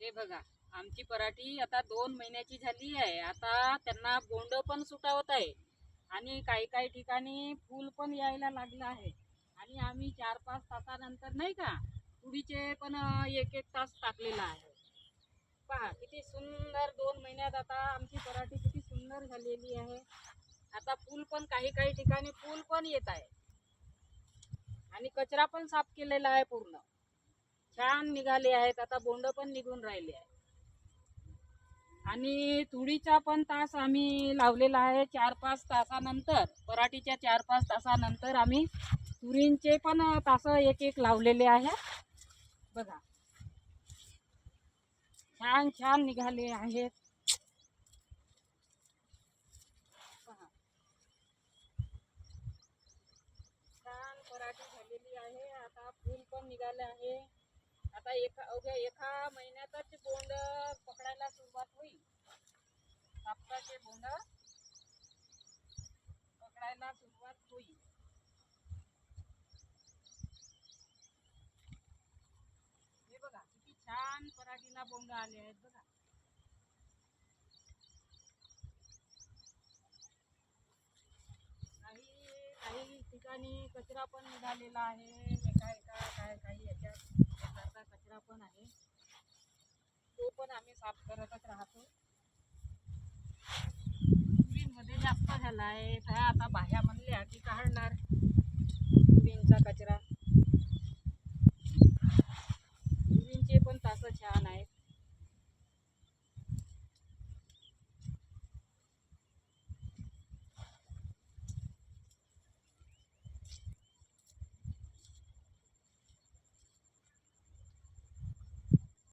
हे बघा आमची पराठी आता दोन महिन्याची झाली आहे. आता त्यांना बोंड पण सुटावत आहे. आणि काही काही ठिकाणी फूल पण यायला लागलं आहे. आणि आम्ही चार पाच तासानंतर नाही का तुरीचे पण एक एक तास टाकलेला आहे. पहा किती सुंदर दोन महिन्यात आता आमची पराठी किती सुंदर झालेली आहे. आता फूल पण काही काही ठिकाणी फूल पण येत आहे. आणि कचरा पण साफ केलेला आहे पूर्ण. छान निघाले आहेत आता बोंड पण निघून राहिले आहे आणि तुरीचा पण तास आम्ही लावलेला आहे चार पाच तासानंतर पराठीच्या चार पाच तासानंतर आम्ही तुरींचे पण तास एक एक लावलेले आहे बघा. छान छान निघाले आहेत. छान पराठी झालेली आहे. आता फूल पण निघाले आहे. आता एका अवघ्या एका महिन्यातच बोंड पकडायला सुरुवात होईल. कापसाचे बोंड पकडायला सुरुवात होईल. हे बघा किती छान पराठीला बोंड आले आहेत बघा. काही काही ठिकाणी कचरा पण निघालेला आहे. काय एका काय काही याच्यात. कचरा पण आहे. तो पण आम्ही साफ करतच राहतो. मध्ये जास्त झाला आहे त्या आता बाह्या